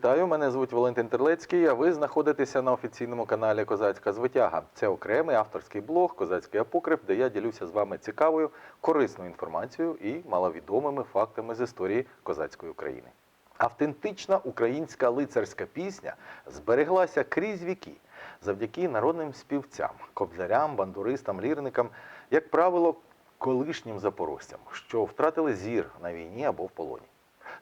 Вітаю, мене звуть Валентин Терлецький. А ви знаходитеся на офіційному каналі Козацька Звитяга. Це окремий авторський блог Козацький апокриф, де я ділюся з вами цікавою, корисною інформацією і маловідомими фактами з історії козацької України. Автентична українська лицарська пісня збереглася крізь віки завдяки народним співцям, кобзарям, бандуристам, лірникам, як правило, колишнім запорожцям, що втратили зір на війні або в полоні.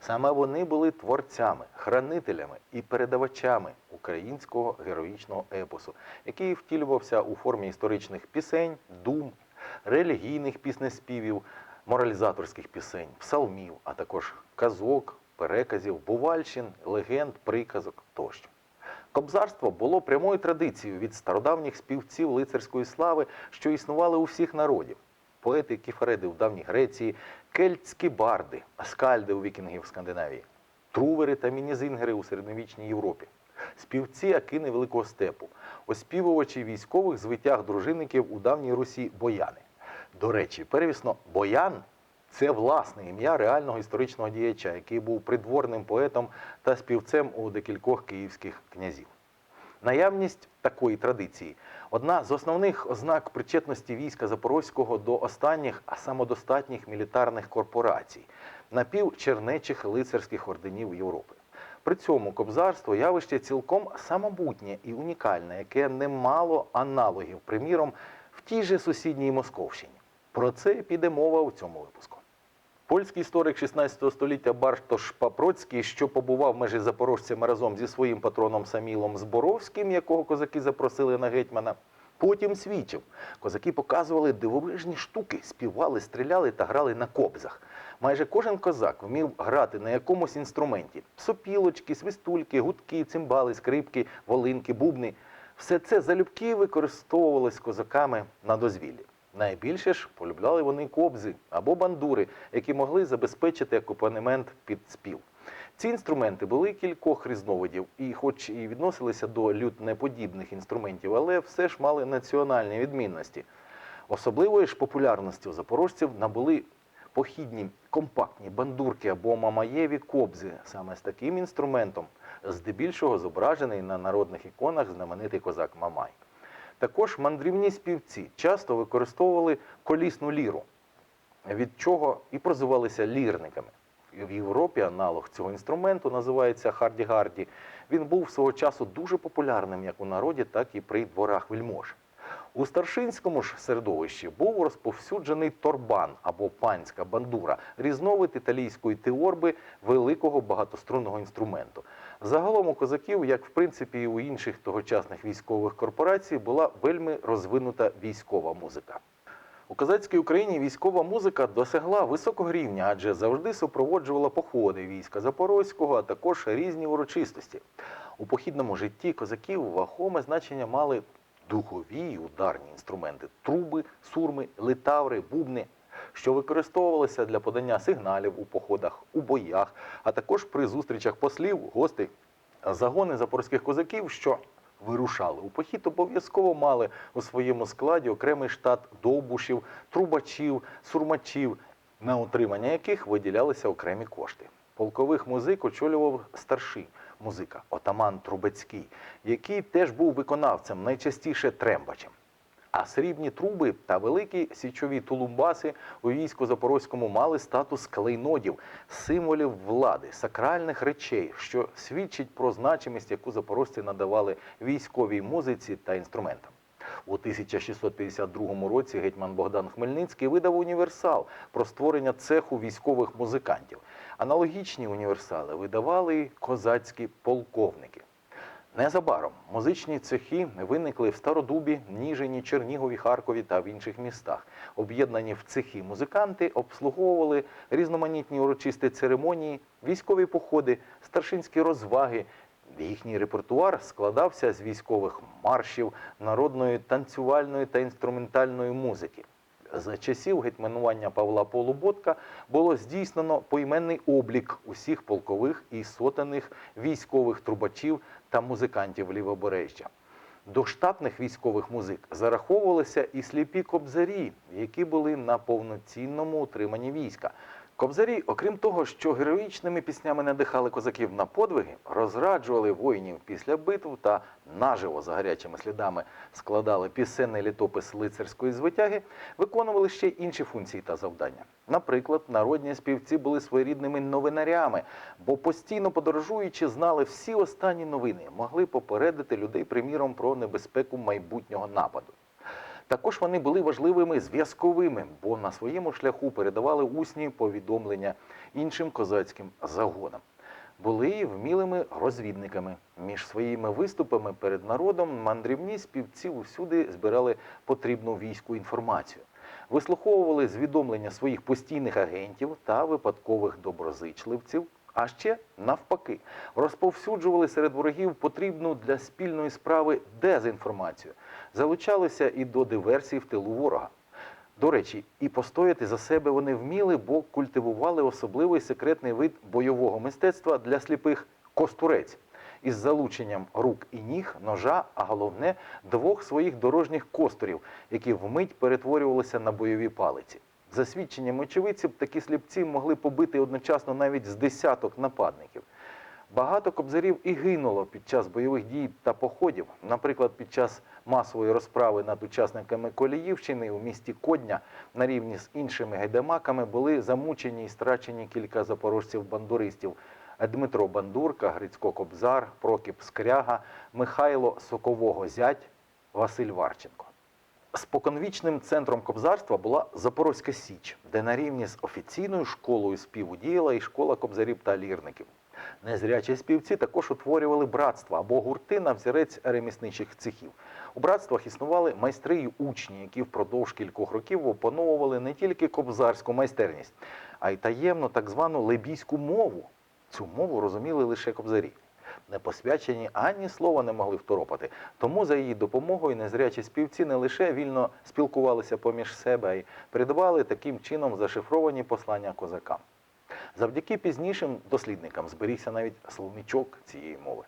Саме вони були творцями, хранителями і передавачами українського героїчного епосу, який втілювався у формі історичних пісень, дум, релігійних піснеспівів, моралізаторських пісень, псалмів, а також казок, переказів, бувальщин, легенд, приказок тощо. Кобзарство було прямою традицією від стародавніх співців лицарської слави, що існували у всіх народів. Поети кіфареди в давній Греції, кельтські барди, скальди у вікінгів Скандинавії, трувери та мінізингери у середньовічній Європі, співці акини Великого степу, оспівувачі військових звитяг дружинників у давній Русі бояни. До речі, перевісно, боян це власне ім'я реального історичного діяча, який був придворним поетом та співцем у декількох київських князів. Наявність такої традиції одна з основних ознак причетності війська Запорозького до останніх, а самодостатніх мілітарних корпорацій, напівчернечих лицарських орденів Європи. При цьому кобзарство явище цілком самобутнє і унікальне, яке не мало аналогів, приміром, в тій же сусідній Московщині. Про це піде мова у цьому випуску. Польський історик 16 століття Бартош Папроцький, що побував межі запорожцями разом зі своїм патроном Самілом Зборовським, якого козаки запросили на гетьмана, потім свідчив. Козаки показували дивовижні штуки, співали, стріляли та грали на кобзах. Майже кожен козак вмів грати на якомусь інструменті: сопілочки, свистульки, гудки, цимбали, скрипки, волинки, бубни. Все це залюбки використовувалось козаками на дозвіллі. Найбільше ж полюбляли вони кобзи або бандури, які могли забезпечити акомпанемент під спів. Ці інструменти були кількох різновидів, і, хоч і відносилися до лютнеподібних інструментів, але все ж мали національні відмінності. Особливої ж популярності у запорожців набули похідні компактні бандурки або мамаєві кобзи. Саме з таким інструментом, здебільшого зображений на народних іконах знаменитий козак Мамай. Також мандрівні співці часто використовували колісну ліру, від чого і прозивалися лірниками. В Європі аналог цього інструменту називається харді-гарді. Він був свого часу дуже популярним як у народі, так і при дворах вельмож. У старшинському ж середовищі був розповсюджений торбан або панська бандура, різновид італійської теорби великого багатострунного інструменту. Загалом у козаків, як в принципі і у інших тогочасних військових корпорацій, була вельми розвинута військова музика. У козацькій Україні військова музика досягла високого рівня, адже завжди супроводжувала походи війська Запорозького, а також різні урочистості. У похідному житті козаків вагоме значення мали духові й ударні інструменти труби, сурми, литаври, бубни, що використовувалися для подання сигналів у походах, у боях, а також при зустрічах послів, гостей. Загони запорізьких козаків, що вирушали у похід, обов'язково мали у своєму складі окремий штат довбушів, трубачів, сурмачів, на утримання яких виділялися окремі кошти. Полкових музик очолював старший музика, отаман Трубецький, який теж був виконавцем, найчастіше трембачем. А срібні труби та великі січові тулумбаси у війську Запорозькому мали статус клейнодів, символів влади, сакральних речей, що свідчить про значимість, яку запорожці надавали військовій музиці та інструментам. У 1652 році гетьман Богдан Хмельницький видав універсал про створення цеху військових музикантів. Аналогічні універсали видавали козацькі полковники. Незабаром музичні цехи виникли в Стародубі, Ніжині, Чернігові, Харкові та в інших містах. Об'єднані в цехи музиканти обслуговували різноманітні урочисті церемонії, військові походи, старшинські розваги. Їхній репертуар складався з військових маршів, народної танцювальної та інструментальної музики. За часів гетьманування Павла Полуботка було здійснено поіменний облік усіх полкових і сотенних військових трубачів та музикантів лівобережжя. До штатних військових музик зараховувалися і сліпі кобзарі, які були на повноцінному утриманні війська. Кобзарі, окрім того, що героїчними піснями надихали козаків на подвиги, розраджували воїнів після битв та наживо за гарячими слідами складали пісенний літопис лицарської звитяги, виконували ще інші функції та завдання. Наприклад, народні співці були своєрідними новинарями, бо постійно подорожуючи, знали всі останні новини, могли попередити людей, приміром, про небезпеку майбутнього нападу. Також вони були важливими зв'язковими, бо на своєму шляху передавали усні повідомлення іншим козацьким загонам. Були вмілими розвідниками. Між своїми виступами перед народом мандрівні співці усюди збирали потрібну війську інформацію, вислуховували звідомлення своїх постійних агентів та випадкових доброзичливців. А ще навпаки, розповсюджували серед ворогів потрібну для спільної справи дезінформацію, залучалися і до диверсій в тилу ворога. До речі, і постояти за себе вони вміли, бо культивували особливий секретний вид бойового мистецтва для сліпих костурець із залученням рук і ніг, ножа, а головне двох своїх дорожніх костурів, які вмить перетворювалися на бойові палиці. За свідченням очевидців, такі сліпці могли побити одночасно навіть з десяток нападників. Багато кобзарів і гинуло під час бойових дій та походів. Наприклад, під час масової розправи над учасниками Коліївщини у місті Кодня на рівні з іншими гайдамаками були замучені і страчені кілька запорожців-бандуристів. Дмитро Бандурка, Грицько Кобзар, Прокіп Скряга, Михайло Сокового зять, Василь Варченко. Споконвічним центром кобзарства була Запорозька Січ, де на рівні з офіційною школою співу діяла і школа кобзарів та лірників. Незрячі співці також утворювали братства або гурти на взірець ремісничих цехів. У братствах існували майстри й учні, які впродовж кількох років опановували не тільки кобзарську майстерність, а й таємну так звану лебійську мову. Цю мову розуміли лише кобзарі. Непосвячені ані слова не могли второпати. Тому за її допомогою незрячі співці не лише вільно спілкувалися поміж себе, а й передавали таким чином зашифровані послання козакам. Завдяки пізнішим дослідникам зберігся навіть словничок цієї мови.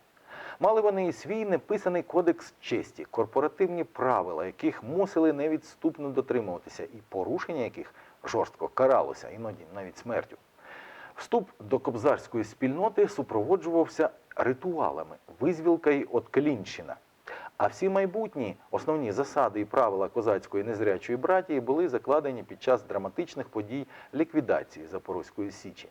Мали вони і свій неписаний кодекс честі, корпоративні правила, яких мусили невідступно дотримуватися, і порушення яких жорстко каралося, іноді навіть смертю. Вступ до кобзарської спільноти супроводжувався ритуалами, визвілка й отклінщина. А всі майбутні основні засади і правила козацької незрячої братії були закладені під час драматичних подій ліквідації Запорозької Січі.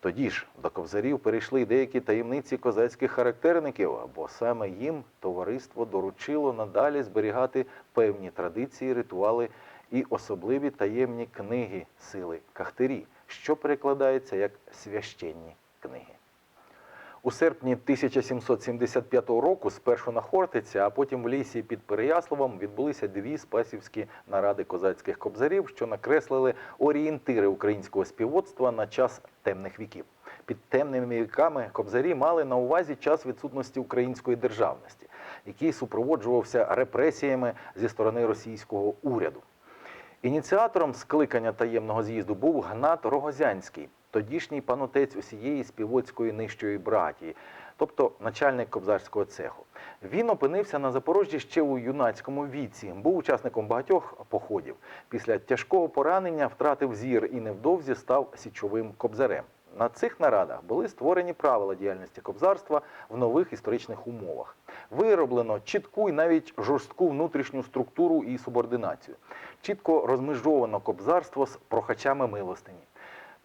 Тоді ж до кобзарів перейшли деякі таємниці козацьких характерників, бо саме їм товариство доручило надалі зберігати певні традиції, ритуали і особливі таємні книги сили Кахтирі, що перекладається як священні книги. У серпні 1775 року спершу на Хортиці, а потім в лісі під Переяславом відбулися дві спасівські наради козацьких кобзарів, що накреслили орієнтири українського співоцтва на час темних віків. Під темними віками кобзарі мали на увазі час відсутності української державності, який супроводжувався репресіями зі сторони російського уряду. Ініціатором скликання таємного з'їзду був Гнат Рогозянський, тодішній панотець усієї співоцької нижчої братії, тобто начальник кобзарського цеху. Він опинився на Запорожжі ще у юнацькому віці, був учасником багатьох походів. Після тяжкого поранення втратив зір і невдовзі став січовим кобзарем. На цих нарадах були створені правила діяльності кобзарства в нових історичних умовах. Вироблено чітку і навіть жорстку внутрішню структуру і субординацію. Чітко розмежовано кобзарство з прохачами милостині.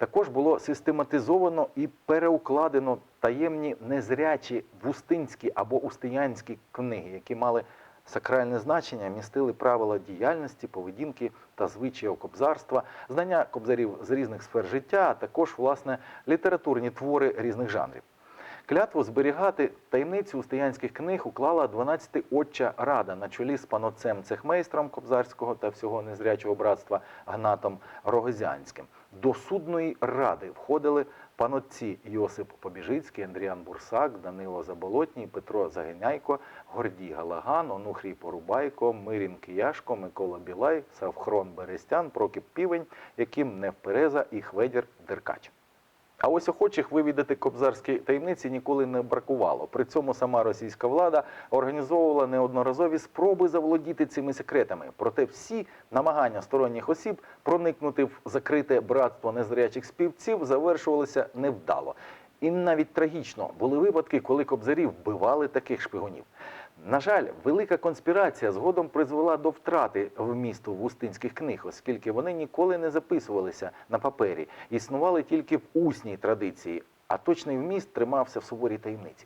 Також було систематизовано і переукладено таємні незрячі вустинські або устиянські книги, які мали сакральне значення, містили правила діяльності, поведінки та звичаїв кобзарства, знання кобзарів з різних сфер життя, а також власне літературні твори різних жанрів. Клятву зберігати таємницю устоянських книг уклала 12-отча рада на чолі з паноцем цехмейстром Кобзарського та всього незрячого братства Гнатом Рогозянським. До судної ради входили панотці Йосип Побіжицький, Андріан Бурсак, Данило Заболотній, Петро Загиняйко, Гордій Галаган, Онухрій Порубайко, Мирін Кияшко, Микола Білай, Савхрон Берестян, Прокіп Півень, Яким Невпереза і Хведір Деркач. А ось охочих вивідати кобзарські таємниці ніколи не бракувало. При цьому сама російська влада організовувала неодноразові спроби заволодіти цими секретами. Проте всі намагання сторонніх осіб проникнути в закрите братство незрячих співців завершувалися невдало. І навіть трагічно були випадки, коли кобзарі вбивали таких шпигунів. На жаль, велика конспірація згодом призвела до втрати вмісту вустинських книг, оскільки вони ніколи не записувалися на папері, існували тільки в усній традиції, а точний вміст тримався в суворій таємниці.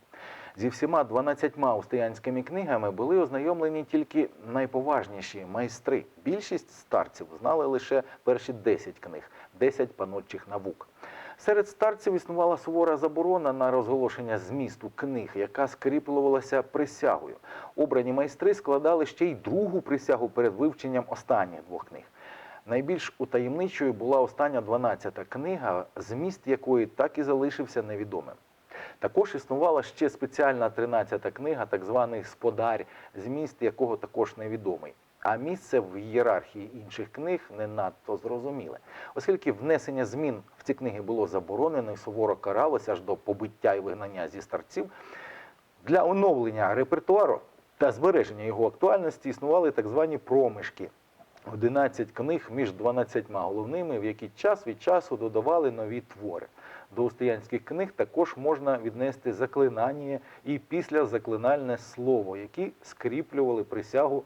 Зі всіма 12 устоянськими книгами були ознайомлені тільки найповажніші майстри. Більшість старців знали лише перші 10 книг, 10 панотчих наук. Серед старців існувала сувора заборона на розголошення змісту книг, яка скріплювалася присягою. Обрані майстри складали ще й другу присягу перед вивченням останніх двох книг. Найбільш утаємничою була остання 12-та книга, зміст якої так і залишився невідомим. Також існувала ще спеціальна 13-та книга, так званий Сподарь, зміст якого також невідомий. А місце в ієрархії інших книг не надто зрозуміле, оскільки внесення змін в ці книги було заборонено і суворо каралося аж до побиття і вигнання зі старців. Для оновлення репертуару та збереження його актуальності існували так звані проміжки. 11 книг між 12 головними, в які час від часу додавали нові твори. До устоянських книг також можна віднести заклинання і післязаклинальне слово, які скріплювали присягу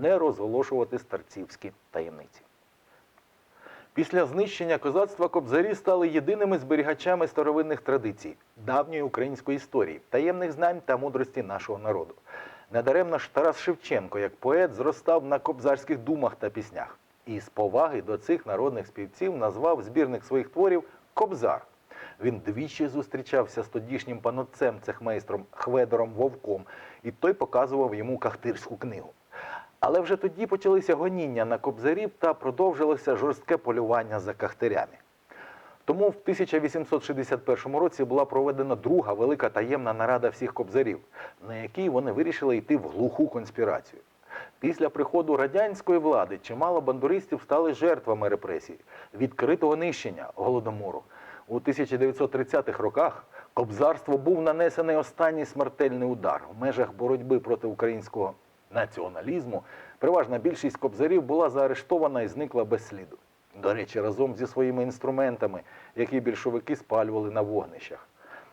не розголошувати старцівські таємниці. Після знищення козацтва кобзарі стали єдиними зберігачами старовинних традицій, давньої української історії, таємних знань та мудрості нашого народу. Недаремно ж Тарас Шевченко, як поет, зростав на кобзарських думах та піснях. І з поваги до цих народних співців назвав збірник своїх творів Кобзар. Він двічі зустрічався з тодішнім панотцем цехмейстром Хведором Вовком, і той показував йому кахтирську книгу. Але вже тоді почалися гоніння на кобзарів та продовжилося жорстке полювання за кахтирями. Тому в 1861 році була проведена друга велика таємна нарада всіх кобзарів, на якій вони вирішили йти в глуху конспірацію. Після приходу радянської влади чимало бандуристів стали жертвами репресій, відкритого нищення голодомору. У 1930-х роках кобзарство був нанесений останній смертельний удар в межах боротьби проти українського націоналізму. Переважна більшість кобзарів була заарештована і зникла без сліду. До речі, разом зі своїми інструментами, які більшовики спалювали на вогнищах.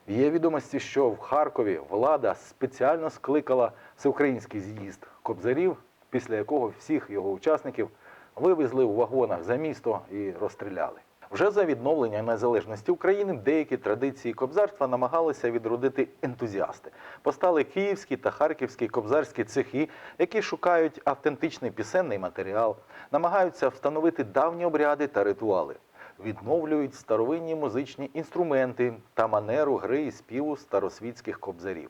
Є відомості, що в Харкові влада спеціально скликала всеукраїнський з'їзд кобзарів, після якого всіх його учасників вивезли у вагонах за місто і розстріляли. Вже за відновлення незалежності України деякі традиції кобзарства намагалися відродити ентузіасти. Постали київські та харківські кобзарські цехи, які шукають автентичний пісенний матеріал, намагаються встановити давні обряди та ритуали, відновлюють старовинні музичні інструменти та манеру гри і співу старосвітських кобзарів.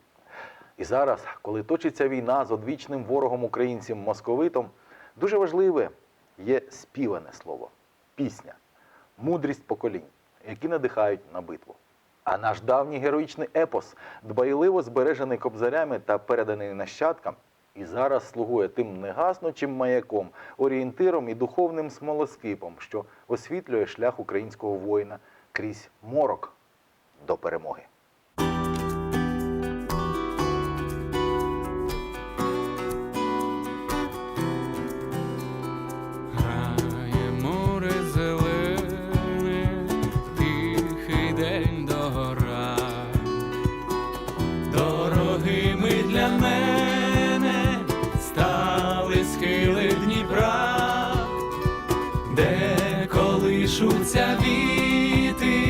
І зараз, коли точиться війна з одвічним ворогом українцям московитом, дуже важливе є співане слово, пісня мудрість поколінь, які надихають на битву. А наш давній героїчний епос, дбайливо збережений кобзарями та переданий нащадкам, і зараз слугує тим негаснучим маяком, орієнтиром і духовним смолоскипом, що освітлює шлях українського воїна крізь морок до перемоги. Де колишуться віти